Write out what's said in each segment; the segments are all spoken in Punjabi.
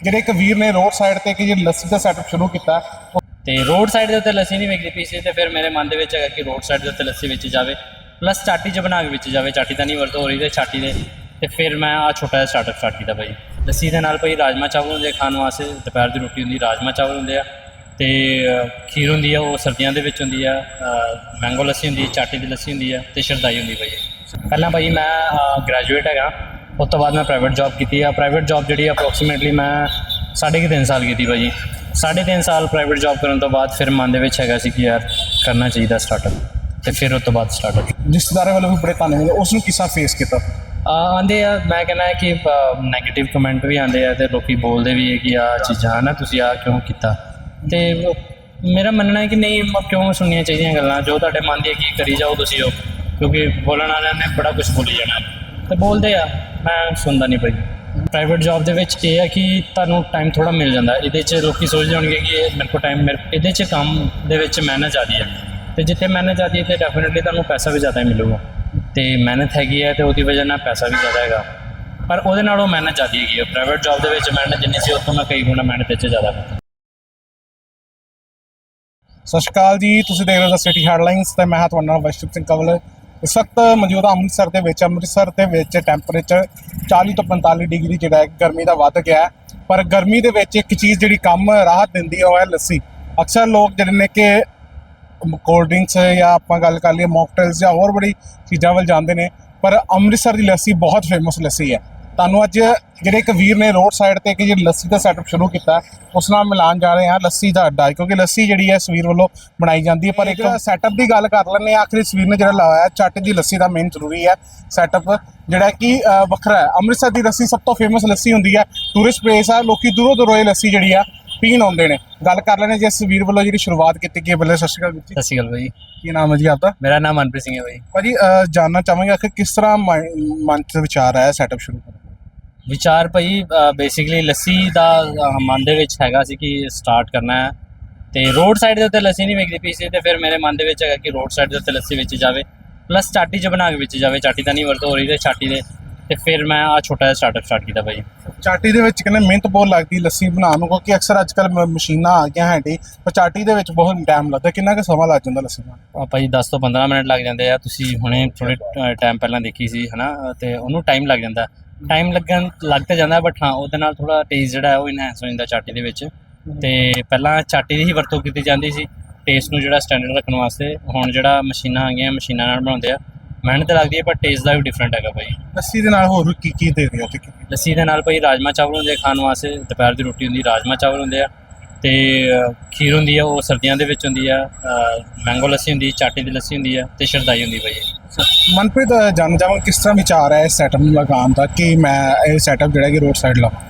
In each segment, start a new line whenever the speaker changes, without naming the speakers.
ਜਿਹੜੇ ਇੱਕ ਵੀਰ ਨੇ ਰੋਡ ਸਾਈਡ ਤੇ ਕਿ ਜੇ ਲੱਸੀ ਦਾ ਸੈਟਅਪ ਸ਼ੁਰੂ ਕੀਤਾ,
ਤੇ ਰੋਡ ਸਾਈਡ ਦੇ ਉੱਤੇ ਲੱਸੀ ਨਹੀਂ ਵਿਕਦੀ ਪਈ ਸੀ ਤੇ ਫਿਰ ਮੇਰੇ ਮਨ ਦੇ ਵਿੱਚ ਹੈਗਾ ਕਿ ਰੋਡ ਸਾਈਡ ਦੇ ਉੱਤੇ ਲੱਸੀ ਵਿੱਚ ਜਾਵੇ ਪਲੱਸ ਚਾਟੀ 'ਚ ਬਣਾ ਕੇ ਵਿੱਚ ਜਾਵੇ, ਚਾਟੀ ਤਾਂ ਨਹੀਂ ਵਰਤੋਂ ਹੋ ਰਹੀ ਤੇ ਚਾਟੀ ਦੇ, ਤੇ ਫਿਰ ਮੈਂ ਆ ਛੋਟਾ ਜਿਹਾ ਸਟਾਰਟਅਪ ਸਟਾਰਟ ਕੀਤਾ ਭਾਈ। ਲੱਸੀ ਦੇ ਨਾਲ ਭਾਈ ਰਾਜਮਾ ਚਾਵਲ ਹੁੰਦੇ ਆ ਖਾਣ ਵਾਸਤੇ, ਦੁਪਹਿਰ ਦੀ ਰੋਟੀ ਹੁੰਦੀ ਰਾਜਮਾ ਚਾਵਲ ਹੁੰਦੇ ਆ, ਤੇ ਖੀਰ ਹੁੰਦੀ ਆ, ਉਹ ਸਰਦੀਆਂ ਦੇ ਵਿੱਚ ਹੁੰਦੀ ਆ ਮੈਂਗੋ ਲੱਸੀ ਹੁੰਦੀ ਚਾਟੀ ਦੀ ਲੱਸੀ ਹੁੰਦੀ ਆ, ਤੇ ਸ਼ਰਦਾਈ ਹੁੰਦੀ ਭਾਈ। ਪਹਿਲਾਂ ਭਾਈ ਮੈਂ ਗ੍ਰੈਜੂਏਟ ਹੈਗਾ ਉਸ ਤੋਂ ਬਾਅਦ ਮੈਂ ਪ੍ਰਾਈਵੇਟ ਜੌਬ ਕੀਤੀ ਆ। ਪ੍ਰਾਈਵੇਟ ਜੌਬ ਜਿਹੜੀ ਅਪਰੋਕਸੀਮੇਟਲੀ ਮੈਂ ਸਾਢੇ ਕੁ ਤਿੰਨ ਸਾਲ ਕੀਤੀ ਭਾਜੀ ਸਾਢੇ ਤਿੰਨ ਸਾਲ ਪ੍ਰਾਈਵੇਟ ਜੌਬ ਕਰਨ ਤੋਂ ਬਾਅਦ ਫਿਰ ਮਨ ਦੇ ਵਿੱਚ ਹੈਗਾ ਸੀ ਕਿ ਯਾਰ ਕਰਨਾ ਚਾਹੀਦਾ ਸਟਾਰਟਅਪ ਤੇ ਫਿਰ ਉਸ ਤੋਂ ਬਾਅਦ ਸਟਾਰਟਅਪ
ਰਿਸ਼ਤੇਦਾਰਾਂ ਵੱਲੋਂ ਵੀ ਬੜੇ ਤਾਨੇ ਮਿਲੇ ਉਸ ਨੂੰ ਕਿਸਾ ਫੇਸ ਕੀਤਾ?
ਆਂਦੇ ਆ ਮੈਂ ਕਹਿੰਦਾ ਕਿ 네ਗੇਟਿਵ ਕਮੈਂਟ ਵੀ ਆਂਦੇ ਆ ਤੇ ਲੋਕੀ ਬੋਲਦੇ ਵੀ ਹੈ ਕਿ ਆ ਚੀਜ਼ਾਂ ਨਾ ਤੁਸੀਂ ਆ ਕਿਉਂ ਕੀਤਾ? ਤੇ ਮੇਰਾ ਮੰਨਣਾ ਹੈ ਕਿ ਨਹੀਂ ਮ- ਕਿਉਂ ਸੁਣਨੀਆਂ ਚਾਹੀਦੀਆਂ ਗੱਲਾਂ? ਜੋ ਤੁਹਾਡੇ ਮਨ ਦੀ ਹੈ ਕੀ ਕਰੀ ਜਾਓ ਤੁਸੀਂ ਉਹ। ਕਿਉਂਕਿ ਬੋਲਣ ਵਾਲਿਆਂ ਨੇ ਬੜਾ ਕੁਝ ਬੋਲੀ ਜਾਣਾ। ਤੇ ਬੋਲਦੇ ਆ। ਮੈਂ ਸੁਣਦਾ ਨਹੀਂ ਭਾਈ। ਪ੍ਰਾਈਵੇਟ ਜੌਬ ਦੇ ਵਿੱਚ ਇਹ ਹੈ ਕਿ ਤੁਹਾਨੂੰ ਟਾਈਮ ਥੋੜਾ ਮਿਲ ਜਾਂਦਾ। ਇਹਦੇ 'ਚ ਲੋਕੀ ਸੋਚਦੇ ਹੋਣਗੇ ਕਿ ਇਹ ਮੇਰੇ ਕੋਲ ਟਾਈਮ ਮੇਰੇ ਇਹਦੇ 'ਚ ਕੰਮ ਦੇ ਵਿੱਚ ਮਿਹਨਤ ਜ਼ਿਆਦੀ ਹੈ। ਤੇ ਜਿੱਥੇ ਮਿਹਨਤ ਜ਼ਿਆਦੀ ਹੈ ਤੇ ਡੈਫੀਨਿਟਲੀ ਤੁਹਾਨੂੰ ਪੈਸਾ ਵੀ ਜ਼ਿਆਦਾ ਹੀ ਮਿਲੂਗਾ। ਤੇ ਮਿਹਨਤ ਹੈਗੀ ਹੈ ਤੇ ਉਹਦੀ ਵਜ੍ਹਾ ਨਾਲ ਪੈਸਾ ਵੀ ਜ਼ਿਆਦਾ ਹੈਗਾ। ਪਰ ਉਹਦੇ ਨਾਲੋਂ ਮਿਹਨਤ ਜ਼ਿਆਦੀ ਹੈਗੀ ਹੈ। ਪ੍ਰਾਈਵੇਟ ਜੌਬ ਦੇ ਵਿੱਚ ਮਿਹਨਤ ਜਿੰਨੀ ਸੀ ਉਤੋਂ ਮੈਂ ਕਈ ਗੁਣਾ ਮਿਹਨਤ ਵਿੱਚ ਜ਼ਿਆਦਾ ਕਰਦਾ
ਸਤਿ ਸ਼੍ਰੀ ਅਕਾਲ ਜੀ। ਤੁਸੀਂ ਦੇਖ ਰਹੇ ਹੋ ਸਿਟੀ ਹੈਡਲਾਈਨਸ ਤੇ ਮੈਂ ਹਾਂ ਤੁਹਾਡਾ ਨਾਲ ਵੈਸ਼ਨਵ ਸਿੰਘ ਕਵਲ। ਇਸ ਵਕਤ ਮੌਜੂਦਾ ਅੰਮ੍ਰਿਤਸਰ ਦੇ ਵਿੱਚ, ਅੰਮ੍ਰਿਤਸਰ ਦੇ ਵਿੱਚ ਟੈਂਪਰੇਚਰ 40 ਤੋਂ 45 ਡਿਗਰੀ ਜਿਹੜਾ ਹੈ, ਗਰਮੀ ਦਾ ਵੱਧ ਗਿਆ ਹੈ। ਪਰ ਗਰਮੀ ਦੇ ਵਿੱਚ ਇੱਕ ਚੀਜ਼ ਜਿਹੜੀ ਕੰਮ ਰਾਹਤ ਦਿੰਦੀ ਹੈ, ਉਹ ਹੈ ਲੱਸੀ ਅਕਸਰ ਲੋਕ ਜਿਹੜੇ ਨੇ ਕਿ ਕੋਲਡ ਡਰਿੰਕਸ ਜਾਂ ਆਪਾਂ ਗੱਲ ਕਰ ਲਈਏ ਮੌਕਟੇਲਸ ਜਾਂ ਹੋਰ ਬੜੀ ਚੀਜ਼ਾਂ ਵੱਲ ਜਾਂਦੇ ਨੇ, ਪਰ ਅੰਮ੍ਰਿਤਸਰ ਦੀ ਲੱਸੀ ਬਹੁਤ ਫੇਮਸ ਲੱਸੀ ਹੈ ਤੁਹਾਨੂੰ ਅੱਜ ਜਿਹੜੇ ਇੱਕ ਵੀਰ ਨੇ ਰੋਡ ਸਾਈਡ ਤੇ ਕਿ ਜੇ ਲੱਸੀ ਦਾ ਸੈਟਅਪ ਸ਼ੁਰੂ ਕੀਤਾ ਉਸ ਨਾਲ ਮਿਲਾਨ ਜਾ ਰਹੇ ਹਾਂ ਲੱਸੀ ਦਾ ਅੱਡਾ ਕਿਉਂਕਿ ਲੱਸੀ ਜਿਹੜੀ ਹੈ ਇਸ ਵੀਰ ਵੱਲੋਂ ਬਣਾਈ ਜਾਂਦੀ ਹੈ ਪਰ ਇੱਕ ਸੈਟਅਪ ਦੀ ਗੱਲ ਕਰ ਲੈਂਦੇ ਹਾਂ ਆਖਰੀ ਇਸ ਵੀਰ ਨੇ ਜਿਹੜਾ ਲਾਇਆ ਚੱਟ ਦੀ ਲੱਸੀ ਦਾ ਮੇਨ ਜ਼ਰੂਰੀ ਹੈ ਸੈਟਅਪ ਜਿਹੜਾ ਕਿ ਵੱਖਰਾ ਹੈ। ਅੰਮ੍ਰਿਤਸਰ ਦੀ ਲੱਸੀ ਸਭ ਤੋਂ ਫੇਮਸ ਲੱਸੀ ਹੁੰਦੀ ਹੈ ਟੂਰਿਸਟ ਪਲੇਸ ਹੈ ਲੋਕੀ ਦੂਰੋਂ ਦੂਰੋਂ ਇਹ ਲੱਸੀ ਜਿਹੜੀ ਆ ਪੀਣ ਆਉਂਦੇ ਨੇ। ਗੱਲ ਕਰ ਲੈਂਦੇ ਜਿਸ ਵੀਰ ਵੱਲੋਂ ਜਿਹੜੀ ਸ਼ੁਰੂਆਤ ਕੀਤੀ ਗਈ ਬੱਲੇ ਸਤਿ ਸ਼੍ਰੀ ਅਕਾਲ ਜੀ।
ਸਤਿ ਸ਼੍ਰੀ ਅਕਾਲ ਭਾਈ
ਕੀ ਨਾਮ ਹੈ ਜੀ ਆਪਦਾ?
ਮੇਰਾ ਨਾਮ ਮਨਪ੍ਰੀਤ ਸਿੰਘ ਹੈ ਭਾਈ
ਭਾਜੀ ਜਾਣਨਾ ਚਾਹਾਂਗੇ ਕਿ ਕਿਸ ਤਰ੍ਹਾਂ ਮਨ 'ਚ ਵਿਚਾਰ ਆਇਆ ਸੈਟਅਪ ਸ਼ੁਰੂ ਕਰਨ
ਵਿਚਾਰ ਭਾਈ ਬੇਸਿਕਲੀ ਲੱਸੀ ਦਾ ਮਨ ਦੇ ਵਿੱਚ ਹੈਗਾ ਸੀ ਕਿ ਸਟਾਰਟ ਕਰਨਾ ਹੈ। ਤੇ ਰੋਡ ਸਾਈਡ ਦੇ ਉੱਤੇ ਲੱਸੀ ਨਹੀਂ ਵਿਕਦੀ ਪਈ ਸੀ ਤੇ ਫਿਰ ਮੇਰੇ ਮਨ ਦੇ ਵਿੱਚ ਹੈਗਾ ਕਿ ਰੋਡ ਸਾਈਡ ਦੇ ਉੱਤੇ ਲੱਸੀ ਵਿੱਚ ਜਾਵੇ। ਪਲੱਸ ਚਾਟੀ 'ਚ ਬਣਾ ਕੇ ਵਿੱਚ ਜਾਵੇ ਚਾਟੀ ਤਾਂ ਨਹੀਂ ਵਰਤ ਹੋ ਰਹੀ ਤੇ ਚਾਟੀ ਦੇ ਤੇ ਫਿਰ ਮੈਂ ਆ ਛੋਟਾ ਜਿਹਾ ਸਟਾਰਟਅਪ ਸਟਾਰਟ ਕੀਤਾ ਭਾਈ।
ਚਾਟੀ ਦੇ ਵਿੱਚ ਕਹਿੰਦੇ ਮਿਹਨਤ ਬਹੁਤ ਲੱਗਦੀ ਲੱਸੀ ਬਣਾਉਣ ਨੂੰ ਕਿਉਂਕਿ ਅਕਸਰ ਅੱਜ ਕੱਲ ਮਸ਼ੀਨਾਂ ਆ ਗਈਆਂ ਹੈਂਡੀ ਪਰ ਚਾਟੀ ਦੇ ਵਿੱਚ ਬਹੁਤ ਟਾਈਮ ਲੱਗਦਾ ਕਿੰਨਾ ਕੁ ਸਮਾਂ ਲੱਗ ਜਾਂਦਾ ਲੱਸੀ ਬਣਾਉਣ
ਆ ਭਾਈ 10 ਤੋਂ 15 ਮਿੰਟ ਲੱਗ ਜਾਂਦੇ ਆ ਤੁਸੀਂ ਹੁਣੇ ਥੋੜੇ ਟਾਈਮ ਪਹਿਲਾਂ ਦੇਖੀ ਸੀ ਹਨਾ? ਤੇ ਉਹਨੂੰ ਟਾਈਮ ਲੱਗ ਜਾਂਦਾ। ਟਾਈਮ ਲੱਗਣ ਲੱਗ ਤਾਂ ਜਾਂਦਾ ਬਟ ਹਾਂ ਉਹਦੇ ਨਾਲ ਥੋੜਾ ਟੇਸਟ ਜਿਹੜਾ ਹੈ ਉਹ ਇਨਹੈਂਸ ਹੋ ਜਾਂਦਾ ਚਾਟੀ ਦੇ ਵਿੱਚ। ਤੇ ਪਹਿਲਾਂ ਚਾਟੀ ਦੀ ਹੀ ਵਰਤੋਂ ਕੀਤੀ ਜਾਂਦੀ ਸੀ। ਟੇਸਟ ਨੂੰ ਜਿਹੜਾ ਸਟੈਂਡਰਡ ਰੱਖਣ ਵਾਸਤੇ ਹੁਣ ਜਿਹੜਾ ਮਸ਼ੀਨਾਂ ਆ ਗਈਆਂ ਮਸ਼ੀਨਾਂ ਨਾਲ ਬਣਾਉਂਦੇ ਆ ਮਿਹਨਤ ਲੱਗਦੀ ਹੈ ਪਰ ਟੇਸਟ ਦਾ ਵੀ ਡਿਫਰੈਂਟ ਹੈਗਾ ਭਾਈ।
ਲੱਸੀ ਦੇ ਨਾਲ ਹੋਰ ਕੀ ਕੀ ਦੇ ਦਿਓ ਤੇ?
ਲੱਸੀ ਦੇ ਨਾਲ ਭਾਈ ਰਾਜਮਾ ਚਾਵਲ ਹੁੰਦੇ ਆ ਖਾਣ ਵਾਸਤੇ ਦੁਪਹਿਰ ਦੀ ਰੋਟੀ ਹੁੰਦੀ ਰਾਜਮਾ ਚਾਵਲ ਹੁੰਦੇ ਆ। ਤੇ ਖੀਰ ਹੁੰਦੀ ਆ ਉਹ ਸਰਦੀਆਂ ਦੇ ਵਿੱਚ ਹੁੰਦੀ ਆ ਮੈਂਗੋ ਲੱਸੀ ਹੁੰਦੀ ਚਾਟੀ ਦੀ ਲੱਸੀ ਹੁੰਦੀ ਆ ਤੇ ਸ਼ਰਦਾਈ ਹੁੰਦੀ ਭਾਈ।
ਮਨਪ੍ਰੀਤ ਜਾਣਨਾ ਚਾਹਾਂਗਾ ਕਿਸ ਤਰ੍ਹਾਂ ਵਿਚਾਰ ਹੈ ਇਸ ਸੈਟਅਪ ਨੂੰ ਲਗਾਉਣ ਦਾ? ਕਿ ਮੈਂ ਇਹ ਸੈਟਅਪ ਜਿਹੜਾ ਕਿ ਰੋਡ ਸਾਈਡ ਲਾਵਾਂ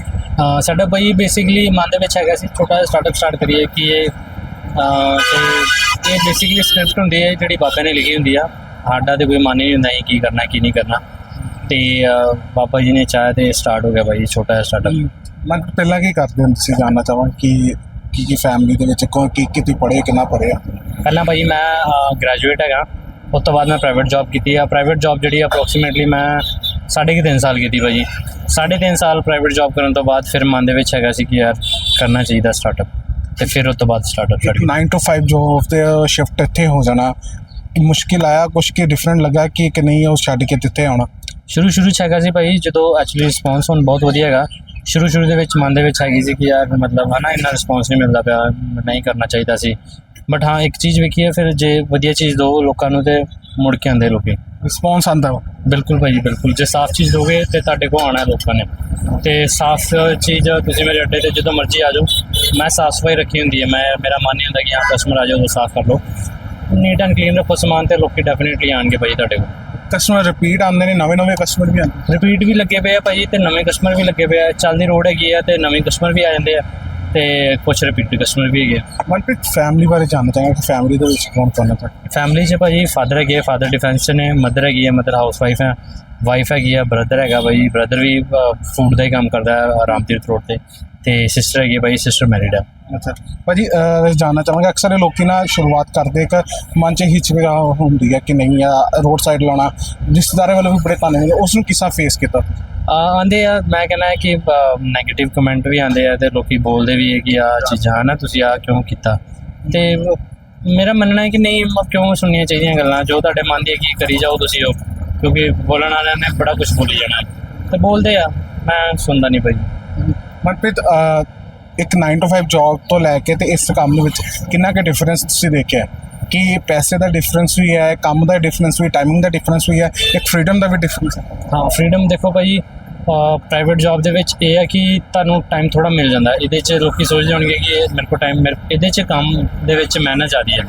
ਹਾਂ ਸਾਡਾ ਭਾਈ ਬੇਸਿਕਲੀ ਮਨ ਦੇ ਵਿੱਚ ਹੈਗਾ ਸੀ ਛੋਟਾ ਜਿਹਾ ਸਟਾਰਟਅਪ ਸਟਾਰਟ ਕਰੀਏ ਕਿ ਇਹ ਤੇ ਇਹ ਬੇਸਿਕਲੀ ਸਕ੍ਰਿਪਟ ਹੁੰਦੀ ਹੈ ਜਿਹੜੀ ਬਾਬਾ ਨੇ ਲਿਖੀ ਹੁੰਦੀ ਆ। ਸਾਡਾ ਤੇ ਕੋਈ ਮਨ ਹੀ ਨਹੀਂ ਹੁੰਦਾ ਕੀ ਕਰਨਾ ਕੀ ਨਹੀਂ ਕਰਨਾ। ਤੇ ਬਾਬਾ ਜੀ ਨੇ ਚਾਹਿਆ ਤੇ ਸਟਾਰਟ ਹੋ ਗਿਆ ਭਾਈ ਛੋਟਾ ਜਿਹਾ ਸਟਾਰਟਅਪ
ਮੈਂ ਪਹਿਲਾਂ ਕੀ ਕਰਦੇ ਹੁੰਦੇ ਸੀ ਜਾਣਨਾ ਚਾਹਾਂ ਕਿ ਕੀ ਕੀ ਫੈਮਿਲੀ ਦੇ ਵਿੱਚ ਕੋਈ ਕੀ ਕੀ ਤੁਸੀਂ ਪੜ੍ਹੇ ਕਿੰਨਾ ਪੜ੍ਹੇ ਆ
ਪਹਿਲਾਂ ਭਾਈ ਮੈਂ ਗ੍ਰੈਜੂਏਟ ਹੈਗਾ। ਉਸ ਤੋਂ ਬਾਅਦ ਮੈਂ ਪ੍ਰਾਈਵੇਟ ਜੌਬ ਕੀਤੀ ਆ। ਪ੍ਰਾਈਵੇਟ ਜੌਬ ਜਿਹੜੀ ਅਪਰੋਕਸੀਮੇਟਲੀ ਮੈਂ ਸਾਢੇ ਕੁ ਤਿੰਨ ਸਾਲ ਕੀਤੀ ਭਾਜੀ। ਸਾਢੇ ਤਿੰਨ ਸਾਲ ਪ੍ਰਾਈਵੇਟ ਜੌਬ ਕਰਨ ਤੋਂ ਬਾਅਦ ਫਿਰ ਮਨ ਦੇ ਵਿੱਚ ਹੈਗਾ ਸੀ ਕਿ ਯਾਰ ਕਰਨਾ ਚਾਹੀਦਾ ਸਟਾਰਟਅਪ ਤੇ ਫਿਰ ਉਸ ਤੋਂ ਬਾਅਦ ਸਟਾਰਟਅਪ ਸਟਾਰਟ
9 to 5 ਜੋਬ ਤੇ ਸ਼ਿਫਟ ਇੱਥੇ ਹੋ ਜਾਣਾ। ਮੁਸ਼ਕਿਲ ਆਇਆ ਕੁਛ ਕੀ ਡਿਫਰੈਂਟ ਲੱਗਾ ਕਿ ਕਿ ਨਹੀਂ ਉਹ ਛੱਡ ਕੇ ਇੱਥੇ ਆਉਣਾ?
ਸ਼ੁਰੂ ਸ਼ੁਰੂ ਚ ਹੈਗਾ ਸੀ ਭਾਈ ਜਦੋਂ ਐਕਚੁਅਲੀ ਰਿਸਪੌਂਸ ਹੁਣ ਬਹੁਤ ਵਧੀਆ ਹੈਗਾ। ਸ਼ੁਰੂ ਸ਼ੁਰੂ ਦੇ ਵਿੱਚ ਮਨ ਦੇ ਵਿੱਚ ਹੈਗੀ ਸੀ ਕਿ ਯਾਰ ਮਤਲਬ ਹਨਾ ਇੰਨਾ ਰਿਸਪੌਂਸ ਨਹੀਂ ਮਿਲਦਾ ਪਿਆ ਨਹੀਂ ਕਰਨਾ ਚਾਹੀਦਾ ਸੀ। ਬਟ ਹਾਂ ਇੱਕ ਚੀਜ਼ ਵੇਖੀ ਹੈ ਫਿਰ ਜੇ ਵਧੀਆ ਚੀਜ਼ ਦੋ ਲੋਕਾਂ ਨੂੰ ਤੇ ਮੁੜ ਕੇ ਆਉਂਦੇ ਲੋਕੀ।
ਰਿਸਪੌਂਸ ਆਂਦਾ ਵਾ।
ਬਿਲਕੁਲ ਭਾਈ ਬਿਲਕੁਲ। ਜੇ ਸਾਫ਼ ਚੀਜ਼ ਦੋਗੇ ਤੇ ਤੁਹਾਡੇ ਕੋਲ ਆਣਾ ਲੋਕਾਂ ਨੇ। ਤੇ ਸਾਫ਼ ਚੀਜ਼ ਤੁਸੀਂ ਮੇਰੇ ਅੱਡੇ ਤੇ ਜਦੋਂ ਮਰਜ਼ੀ ਆ ਜਾਓ। ਮੈਂ ਸਾਫ਼ ਸਫ਼ਾਈ ਰੱਖੀ ਹੁੰਦੀ ਹੈ। ਮੈਂ ਮੇਰਾ ਮਨ ਹੁੰਦਾ ਕਿ ਹਾਂ ਕਸਟਮਰ ਆ ਜਾਓ ਤਾਂ ਸਾਫ਼ ਕਰ ਲਓ। ਨੀਟ ਐਂਡ ਕਲੀਨ ਰੱਖੋ ਸਮਾਨ ਤੇ ਲੋਕੀ ਡੈਫੀਨਿਟਲੀ ਆਣਗੇ ਭਾਈ ਤੁਹਾਡੇ ਕੋਲ।
ਕਸਟਮਰ ਰਿਪੀਟ ਆਉਂਦੇ ਨੇ ਨਵੇਂ ਨਵੇਂ ਕਸਟਮਰ ਵੀ ਆਉਂਦੇ
ਰਿਪੀਟ ਵੀ ਲੱਗੇ ਪਏ ਆ ਭਾਜੀ ਤੇ ਨਵੇਂ ਕਸਟਮਰ ਵੀ ਲੱਗੇ ਪਏ ਆ। ਚੱਲਦੀ ਰੋਡ ਹੈਗੀ ਆ ਤੇ ਨਵੇਂ ਕਸਟਮਰ ਵੀ ਆ ਜਾਂਦੇ ਆ। ਤੇ ਕੁਝ ਰਿਪੀਟ ਕਸਟਮਰ ਵੀ ਹੈਗੇ
ਮਨਪ੍ਰੀਤ ਫੈਮਿਲੀ ਬਾਰੇ ਜਾਣਨਾ ਚਾਹਾਂਗਾ ਕਿ ਫੈਮਿਲੀ ਦੇ ਵਿੱਚ ਕੌਣ ਕੌਣ ਹੈ ਤੁਹਾਡੇ?
ਫੈਮਿਲੀ 'ਚ ਭਾਜੀ ਫਾਦਰ ਹੈਗੇ ਫਾਦਰ ਡਿਫੈਂਸ 'ਚ ਨੇ ਮਦਰ ਹੈਗੀ ਆ ਮਦਰ ਹਾਊਸ ਵਾਈਫ ਹੈ ਵਾਈਫ ਹੈਗੀ ਆ ਬ੍ਰਦਰ ਹੈਗਾ ਭਾਈ ਬ੍ਰਦਰ ਵੀ ਫੂਡ ਦਾ ਹੀ ਕੰਮ ਕਰਦਾ ਹੈ ਰਾਮਤੀਰਥ ਰੋਡ ਤੇ ਤੇ ਸਿਸਟਰ ਹੈਗੀ ਭਾਈ ਸਿਸਟਰ ਮੈਰਿਡ ਆ।
ਅੱਛਾ। ਭਾਜੀ ਅਹ, ਜਾਣਨਾ ਚਾਹਾਂਗਾ ਅਕਸਰ ਇਹ ਲੋਕੀ ਨਾ ਸ਼ੁਰੂਆਤ ਕਰਦੇ ਇੱਕ ਮਨ 'ਚ ਹਿਚਕਿਚਾ ਹੁੰਦੀ ਹੈ ਕਿ ਨਹੀਂ ਆ ਰੋਡ ਸਾਈਡ ਲਾਉਣਾ। ਰਿਸ਼ਤੇਦਾਰਾਂ ਵੱਲੋਂ ਵੀ ਬੜੇ ਤਾਨੇ ਮਿਲਦੇ ਉਸ ਨੂੰ ਕਿਸਾ ਫੇਸ ਕੀਤਾ?
ਆਂਦੇ ਆ ਮੈਂ ਕਹਿੰਦਾ ਕਿ 네ਗੇਟਿਵ ਕਮੈਂਟ ਵੀ ਆਂਦੇ ਆ ਤੇ ਲੋਕੀ ਬੋਲਦੇ ਵੀ ਹੈ ਕਿ ਆ ਚੀਜ਼ਾਂ ਹਨਾ ਤੁਸੀਂ ਆ ਕਿਉਂ ਕੀਤਾ? ਤੇ ਮੇਰਾ ਮੰਨਣਾ ਹੈ ਕਿ ਨਹੀਂ ਮ- ਕਿਉਂ ਸੁਣਨੀਆਂ ਚਾਹੀਦੀਆਂ ਗੱਲਾਂ? ਜੋ ਤੁਹਾਡੇ ਮਨ ਦੀ ਕੀ ਕਰੀ ਜਾਓ ਤੁਸੀਂ ਉਹ। ਕਿਉਂਕਿ ਬੋਲਣ ਵਾਲਿਆਂ ਨੇ ਬੜਾ ਕੁਝ ਬੋਲੀ ਜਾਣਾ। ਤੇ ਬੋਲਦੇ ਆ ਮੈਂ ਸੁਣਦਾ ਨਹੀਂ ਭਾਈ।
ਮਨਪ੍ਰੀਤ ਅਹ, ਇੱਕ 9 to 5 ਜੌਬ ਤੋਂ ਲੈ ਕੇ ਤੇ ਇਸ ਕੰਮ ਦੇ ਵਿੱਚ ਕਿੰਨਾ ਕੁ ਡਿਫਰੈਂਸ ਤੁਸੀਂ ਦੇਖਿਆ? ਕਿ ਪੈਸੇ ਦਾ ਡਿਫਰੈਂਸ ਵੀ ਹੈ, ਕੰਮ ਦਾ ਡਿਫਰੈਂਸ ਵੀ ਟਾਈਮਿੰਗ ਦਾ ਡਿਫਰੈਂਸ ਵੀ ਹੈ ਇੱਕ ਫਰੀडम ਦਾ ਵੀ ਡਿਫਰੈਂਸ ਹੈ?
ਹਾਂ ਫਰੀडम ਦੇਖੋ ਭਾਈ ਪ੍ਰਾਈਵੇਟ ਜੌਬ ਦੇ ਵਿੱਚ ਇਹ ਹੈ ਕਿ ਤੁਹਾਨੂੰ ਟਾਈਮ ਥੋੜਾ ਮਿਲ ਜਾਂਦਾ। ਇਹਦੇ 'ਚ ਲੋਕੀ ਸੋਚ ਜਾਣਗੇ ਕਿ ਇਹ ਮੇਰੇ ਕੋਲ ਟਾਈਮ ਮੇਰੇ ਇਹਦੇ 'ਚ ਕੰਮ ਦੇ ਵਿੱਚ ਮਿਹਨਤ ਜ਼ਿਆਦੀ ਹੈ।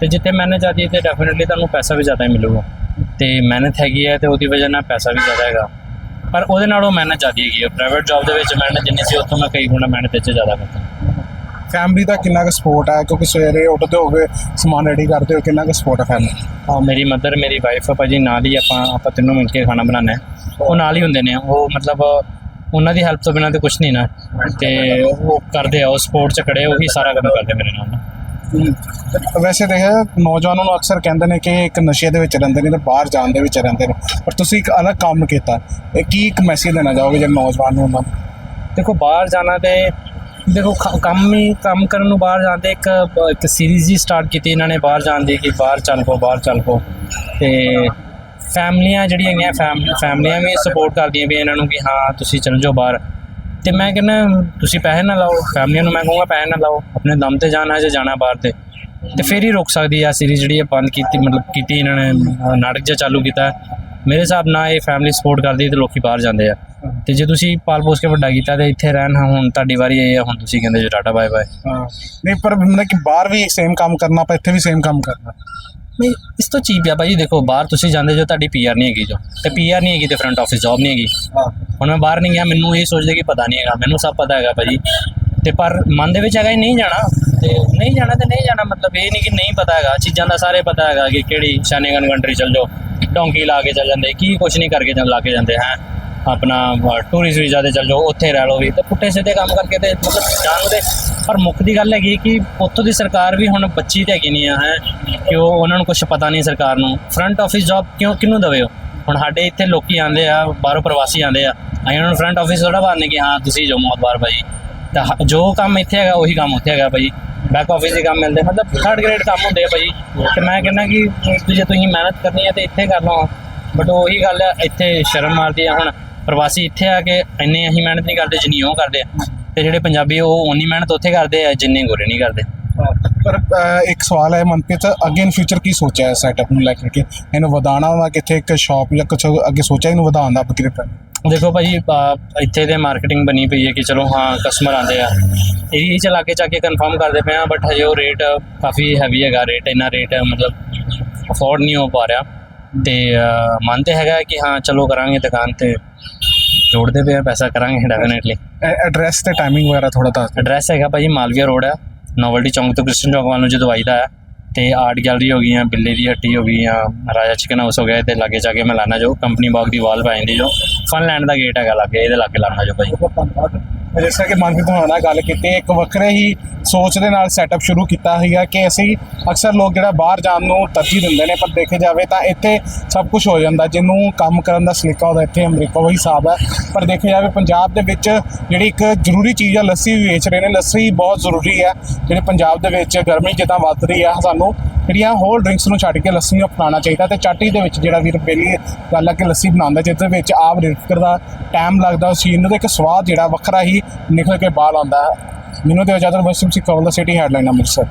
ਤੇ ਜਿੱਥੇ ਮਿਹਨਤ ਜ਼ਿਆਦੀ ਹੈ ਤੇ ਡੈਫੀਨਿਟਲੀ ਤੁਹਾਨੂੰ ਪੈਸਾ ਵੀ ਜ਼ਿਆਦਾ ਮਿਲੂਗਾ। ਤੇ ਮਿਹਨਤ ਹੈਗੀ ਹੈ ਤੇ ਉਹਦੀ ਵਜ੍ਹਾ ਨਾਲ ਪੈਸਾ ਵੀ ਜ਼ਿਆਦਾ ਹੈਗਾ। ਪਰ ਉਹਦੇ ਨਾਲੋਂ ਮਿਹਨਤ ਜ਼ਿਆਦੀ ਹੈਗੀ ਹੈ ਪ੍ਰਾਈਵੇਟ ਜੌਬ ਦੇ ਵਿੱਚ ਮਿਹਨਤ ਜਿੰਨੀ ਸੀ ਉੱਥੋਂ ਮੈਂ ਕਈ ਗੁਣਾ ਮਿਹਨਤ ਇਹ 'ਚ ਜ਼ਿਆਦਾ ਕਰਦਾ।
ਫੈਮਿਲੀ ਦਾ ਕਿੰਨਾ ਕੁ ਸਪੋਰਟ ਹੈ ਕਿਉਂਕਿ ਸਵੇਰੇ ਉੱਠਦੇ ਹੋਗੇ ਸਮਾਨ ਰੈਡੀ ਕਰਦੇ ਹੋ ਕਿੰਨਾ ਕੁ ਸਪੋਰਟ ਹੈ ਫੈਮਿਲੀ
ਹਾਂ ਮੇਰੀ ਮਦਰ ਮੇਰੀ ਵਾਈਫ ਭਾਜੀ ਨਾਲ ਹੀ ਆਪਾਂ ਆਪਾਂ ਤਿੰਨੋਂ ਮਿਲ ਕੇ ਖਾਣਾ ਬਣਾਉਂਦੇ ਹਾਂ। ਉਹ ਨਾਲ ਹੀ ਹੁੰਦੇ ਨੇ। ਉਹ ਮਤਲਬ ਉਹਨਾਂ ਦੀ ਹੈਲਪ ਤੋਂ ਬਿਨਾਂ ਤੇ ਕੁਝ ਨਹੀਂ ਨਾ। ਤੇ ਉਹ ਕਰਦੇ ਆ ਉਹ ਸਪੋਰਟ ਚ ਖੜੇ ਉਹੀ ਸਾਰਾ ਕੰਮ ਕਰਦੇ ਮੇਰੇ ਨਾਲ।
ਵੈਸੇ ਦੇਖਿਆ ਨੌਜਵਾਨਾਂ ਨੂੰ ਅਕਸਰ ਕਹਿੰਦੇ ਨੇ ਕਿ ਇੱਕ ਨਸ਼ੇ ਦੇ ਵਿੱਚ ਰਹਿੰਦੇ ਨੇ ਤੇ ਬਾਹਰ ਜਾਣ ਦੇ ਵਿੱਚ ਰਹਿੰਦੇ ਨੇ। ਪਰ ਤੁਸੀਂ ਇੱਕ ਅਲੱਗ ਕੰਮ ਕੀਤਾ। ਇਹ ਕੀ ਇੱਕ ਮੈਸੇਜ ਦੇਣਾ ਚਾਹੋਗੇ ਜੇ ਨੌਜਵਾਨ ਨੂੰ ਉਹਨਾਂ
ਦੇਖੋ, ਬਾਹਰ ਜਾਣਾ ਤੇ ਦੇਖੋ ਕੰਮ ਹੀ, ਕੰਮ ਕਰਨ ਨੂੰ ਬਾਹਰ ਜਾਂਦੇ ਇੱਕ ਇੱਕ ਸੀਰੀਜ਼ ਹੀ ਸਟਾਰਟ ਕੀਤੀ ਇਹਨਾਂ ਨੇ ਬਾਹਰ ਜਾਣ ਦੀ ਕਿ ਬਾਹਰ ਚੱਲ ਪੋ ਬਾਹਰ ਚੱਲ ਪੋ ਤੇ ਫੈਮਲੀਆਂ ਜਿਹੜੀਆਂ ਹੈਗੀਆਂ, ਫੈਮ, ਫੈਮਲੀਆਂ ਵੀ ਸਪੋਰਟ ਕਰਦੀਆਂ ਵੀ ਇਹਨਾਂ ਨੂੰ ਕਿ ਹਾਂ, ਤੁਸੀਂ ਚੱਲ ਜਾਓ ਬਾਹਰ। ਤੇ ਮੈਂ ਕਹਿੰਦਾ, ਤੁਸੀਂ ਪੈਸੇ ਨਾ ਲਾਓ, ਫੈਮਲੀਆਂ ਨੂੰ ਮੈਂ ਕਹੂੰਗਾ ਪੈਸੇ ਨਾ ਲਾਓ, ਆਪਣੇ ਦਮ ਤੇ ਜਾਣਾ ਜੇ ਜਾਣਾ ਬਾਹਰ ਤੇ। ਤੇ ਫਿਰ ਹੀ ਰੁਕ ਸਕਦੀ ਆ ਸੀਰੀਜ਼ ਜਿਹੜੀ ਇਹ ਬੰਦ ਕੀਤੀ, ਮਤਲਬ ਕੀਤੀ ਇਹਨਾਂ ਨੇ ਨਾਟਕ ਜਿਹਾ ਚਾਲੂ ਕੀਤਾ। ਮੇਰੇ ਹਿਸਾਬ ਨਾਲ ਇਹ ਫੈਮਿਲੀ ਸਪੋਰਟ ਕਰਦੀ ਤੇ ਲੋਕੀ ਬਾਹਰ ਜਾਂਦੇ ਆ। ਤੇ ਜੇ ਤੁਸੀਂ ਪਾਲ ਪੋਸ ਕੇ ਵੱਡਾ ਕੀਤਾ ਤੇ ਇੱਥੇ ਰਹਿਣ ਹੁਣ ਤੁਹਾਡੀ ਵਾਰੀ ਆਈ ਹੈ ਹੁਣ ਤੁਸੀਂ ਕਹਿੰਦੇ ਜੋ ਟਾਟਾ ਬਾਏ ਬਾਏ।
ਹਾਂ। ਨਹੀਂ, ਪਰ ਮਤਲਬ ਕਿ ਬਾਹਰ ਵੀ ਸੇਮ ਕੰਮ ਕਰਨਾ, ਆਪਾਂ ਇੱਥੇ ਵੀ ਸੇਮ ਕੰਮ ਕਰਨਾ।
ਨਹੀਂ ਇਸ ਤੋਂ ਚੀਪ ਆ ਭਾਈ ਦੇਖੋ ਬਾਹਰ ਤੁਸੀਂ ਜਾਂਦੇ ਜੋ ਤੁਹਾਡੀ ਪੀਆਰ ਨਹੀਂ ਹੈਗੀ ਜੋ। ਤੇ ਪੀਆਰ ਨਹੀਂ ਹੈਗੀ ਤੇ ਫਰੰਟ ਆਫਿਸ ਜੌਬ ਨਹੀਂ ਹੈਗੀ। ਹੁਣ ਮੈਂ ਬਾਹਰ ਨਹੀਂ ਗਿਆ ਮੈਨੂੰ ਇਹ ਸੋਚਦੇ ਕਿ ਪਤਾ ਨਹੀਂ ਹੈਗਾ ਮੈਨੂੰ ਸਭ ਪਤਾ ਹੈਗਾ ਭਾਜੀ ਤੇ ਪਰ ਮਨ ਦੇ ਵਿੱਚ ਹੈਗਾ ਹੀ ਨਹੀਂ ਜਾਣਾ। ਤੇ ਨਹੀਂ ਜਾਣਾ ਤੇ ਨਹੀਂ ਜਾਣਾ ਮਤਲਬ ਇਹ ਨਹੀਂ ਕਿ ਨਹੀਂ ਪਤਾ ਹੈਗਾ ਚੀਜ਼ਾਂ ਦਾ ਸਾਰੇ ਪਤਾ ਹੈਗਾ ਕਿ ਕਿਹੜੀ ਸ਼ਾਨੇਗਨ ਕੰਟਰੀ ਚੱਲ ਜਾਓ। ਡੋਂਕੀ ਲਾ ਕੇ ਚੱਲ ਜਾਂਦੇ ਕੀ ਕੁਛ ਨਹੀਂ ਕਰਕੇ ਜਾਂ ਲਾ ਕੇ ਜਾਂਦੇ ਹੈ। ਆਪਣਾ ਟੂਰਿਸਟ ਵੀਜ਼ਾ ਤੇ ਚੱਲ ਜਾਓ ਉੱਥੇ ਰਹਿ ਲਓ ਵੀ। ਤੇ ਪੁੱਠੇ ਸਿੱਧੇ ਕੰਮ ਕਰਕੇ ਤੇ ਮਤਲਬ ਜਾਣ ਦੇ ਪਰ ਮੁੱਖ ਦੀ ਗੱਲ ਹੈਗੀ ਕਿ ਉੱਥੋਂ ਦੀ ਸਰਕਾਰ ਵੀ ਹੁਣ ਬੱਚੀ ਤੇ ਹੈਗੀ ਨਹੀਂ ਆ, ਹੈ। ਕਿ ਉਹ ਉਹਨਾਂ ਨੂੰ ਕੁਝ ਪਤਾ ਨਹੀਂ ਸਰਕਾਰ ਨੂੰ। ਫਰੰਟ ਆਫਿਸ ਜੌਬ ਕਿਉਂ ਕਿਹਨੂੰ ਦਵੇ ਉਹ? ਹੁਣ ਸਾਡੇ ਇੱਥੇ ਲੋਕੀ ਆਉਂਦੇ ਆ, ਬਾਹਰੋਂ ਪ੍ਰਵਾਸੀ ਆਉਂਦੇ ਆ। ਅਸੀਂ ਉਹਨਾਂ ਨੂੰ ਫਰੰਟ ਆਫਿਸ ਥੋੜਾ ਬਾਰਨੇ ਕਿ ਹਾਂ, ਤੁਸੀਂ ਜੋ ਮੌਤਬਾਰ ਭਾਈ ਤਾਂ ਜੋ ਕੰਮ ਇੱਥੇ ਹੈਗਾ, ਉਹੀ ਕੰਮ ਉੱਥੇ ਹੈਗਾ ਭਾਈ ਬੈਕ ਆਫਿਸ ਦੇ ਕੰਮ ਮਿਲਦੇ ਮਤਲਬ ਥਰਡ ਗ੍ਰੇਡ ਕੰਮ ਹੁੰਦੇ ਆ ਭਾਈ ਤੇ ਮੈਂ ਕਹਿੰਦਾ ਕਿ ਜੇ ਤੁਸੀਂ ਮਿਹਨਤ ਕਰਨੀ ਹੈ ਤੇ ਇੱਥੇ ਕਰ ਲਓ। ਬਟ ਉਹੀ ਗੱਲ ਹੈ ਇੱਥੇ ਸ਼ਰਮ ਮਾਰਦੀ ਆ। ਹੁਣ ਪ੍ਰਵਾਸੀ ਇੱਥੇ ਆ ਕੇ ਇੰਨੇ ਅਸੀਂ ਮਿਹਨਤ ਨਹੀਂ ਕਰਦੇ ਜਿੰਨੀ ਉਹ ਕਰਦੇ ਆ। ਤੇ ਜਿਹੜੇ ਪੰਜਾਬੀ ਉਹ ਉਨੀ ਮਿਹਨਤ ਉੱਥੇ ਕਰਦੇ ਆ ਜਿੰਨੀ ਗੋਰੇ ਨਹੀਂ ਕਰਦੇ।
ਪਰ ਇੱਕ ਸਵਾਲ ਹੈ ਮਨਪ੍ਰੀਤ ਅੱਗੇ ਇਨ ਫਿਊਚਰ ਕੀ ਸੋਚਿਆ ਹੈ ਸੈਟਅਪ ਨੂੰ ਲੈ ਕੇ ਇਹਨੂੰ ਵਧਾਉਣਾ ਵਾ ਕਿੱਥੇ ਇੱਕ ਸ਼ਾਪ ਜਾਂ ਕੁਝ ਅੱਗੇ ਸੋਚਿਆ ਇਹਨੂੰ ਵਧਾਉਣ ਦਾ ਬਕਰੀਪ
ਦੇਖੋ ਭਾਜੀ ਇੱਥੇ ਤੇ ਮਾਰਕੀਟਿੰਗ ਬਣੀ ਪਈ ਹੈ ਕਿ ਚਲੋ ਹਾਂ ਕਸਟਮਰ ਆਉਂਦੇ ਆ। ਇਹ ਚਲਾ ਕੇ ਚਾ ਕੇ ਕਨਫਰਮ ਕਰਦੇ ਪਏ ਆ ਬਟ ਹਜੇ ਉਹ ਰੇਟ ਕਾਫੀ ਹੈਵੀ ਹੈਗਾ ਰੇਟ ਇੰਨਾ ਰੇਟ ਮਤਲਬ ਅਫੋਰਡ ਨਹੀਂ ਹੋ ਪਾ ਰਿਹਾ। ਤੇ ਅਹ, ਮਨ ਤੇ ਹੈਗਾ ਕਿ ਹਾਂ ਚਲੋ ਕਰਾਂਗੇ ਦੁਕਾਨ ਤੇ। ਜੋੜਦੇ ਪਏ ਆ ਪੈਸਾ ਕਰਾਂਗੇ ਡੈਫੀਨਿਟਲੀ
ਐਡਰੈਸ ਤੇ ਟਾਈਮਿੰਗ ਵਗੈਰਾ ਥੋੜਾ ਦੱਸ।
ਐਡਰੈਸ ਹੈਗਾ ਭਾਜੀ ਮਾਲਵੀਆ ਰੋਡ ਹੈ ਨੋਵਲਟੀ ਚੌਂਕ ਤੋਂ ਕ੍ਰਿਸਚਨ ਚੌਂਕ ਵੱਲ ਨੂੰ ਜਦੋਂ ਆਈਦਾ ਹੈ ਤੇ ਆਰਟ ਗੈਲਰੀ ਹੋ ਗਈਆਂ ਬਿੱਲੇ ਦੀ ਹੱਟੀ ਹੋ ਗਈ ਆ ਰਾਜਾ ਚਿਕਨ ਹਾਊਸ ਹੋ ਗਿਆ ਤੇ ਲਾਗੇ ਜਾ ਕੇ ਮੈਂ ਲਾਣਾ ਜੋ ਕੰਪਨੀ ਬਾਗ ਦੀ ਵਾਲ ਪੈ ਜਾਂਦੀ ਜੋ। ਫਨਲੈਂਡ ਦਾ ਗੇਟ ਹੈਗਾ ਲਾਗੇ ਇਹਦੇ ਲਾਗੇ ਲਾਣਾ ਜੋ
ਧੰਨਵਾਦ ਜਿਸ ਤਰ੍ਹਾਂ ਕਿ ਮਨਪ੍ਰੀਤ ਹੋਣਾ ਨਾਲ ਗੱਲ ਕੀਤੀ ਇੱਕ ਵੱਖਰੇ ਹੀ ਸੋਚ ਦੇ ਨਾਲ ਸੈਟਅਪ ਸ਼ੁਰੂ ਕੀਤਾ ਹੈਗਾ ਕਿ ਅਸੀਂ ਅਕਸਰ ਲੋਕ ਜਿਹੜਾ ਬਾਹਰ ਜਾਣ ਨੂੰ ਤਰਜੀਹ ਦਿੰਦੇ ਨੇ, ਪਰ ਦੇਖਿਆ ਜਾਵੇ ਤਾਂ ਇੱਥੇ ਸਭ ਕੁਝ ਹੋ ਜਾਂਦਾ, ਜਿਹਨੂੰ ਕੰਮ ਕਰਨ ਦਾ ਸਲੀਕਾ ਉਹਦਾ ਇੱਥੇ ਅਮਰੀਕਾ ਉਹੀ ਹਿਸਾਬ ਹੈ। ਪਰ ਦੇਖਿਆ ਜਾਵੇ ਪੰਜਾਬ ਦੇ ਵਿੱਚ ਜਿਹੜੀ ਇੱਕ ਜ਼ਰੂਰੀ ਚੀਜ਼ ਆ, ਲੱਸੀ ਵੀ ਵੇਚ ਰਹੇ ਨੇ। ਲੱਸੀ ਬਹੁਤ ਜ਼ਰੂਰੀ ਹੈ। ਜਿਹੜੇ ਪੰਜਾਬ ਦੇ ਵਿੱਚ ਗਰਮੀ ਜਿੱਦਾਂ ਵੱਧ ਰਹੀ ਹੈ ਸਾਨੂੰ ਜਿਹੜੀਆਂ ਹੋਰ ਡਰਿੰਕਸ ਨੂੰ ਛੱਡ ਕੇ ਲੱਸੀ ਨੂੰ ਅਪਣਾਉਣਾ ਚਾਹੀਦਾ ਤੇ ਚਾਟੀ ਦੇ ਵਿੱਚ ਜਿਹੜਾ ਵੀਰ ਬੇਲੀ ਗੱਲ ਹੈ ਕਿ ਲੱਸੀ ਬਣਾਉਂਦਾ ਜਿਹਦੇ ਵਿੱਚ ਆਪ ਰਿੜਕਰ ਦਾ ਟਾਈਮ ਲੱਗਦਾ, ਉਸ ਚੀਜ਼ ਨੂੰ ਤੇ ਇੱਕ ਸਵਾਦ ਜਿਹੜਾ ਵੱਖਰਾ ਹੀ ਨਿਕਲ ਕੇ ਬਾਹਰ ਆਉਂਦਾ। ਹੈ ਮੈਨੂੰ ਤੇ ਇਜਾਜ਼ਤ ਵਸਿਮ ਸੀ ਕਵਲ ਦਾ ਸਿਟੀ ਹੈਡਲਾਈਨ ਅੰਮ੍ਰਿਤਸਰ।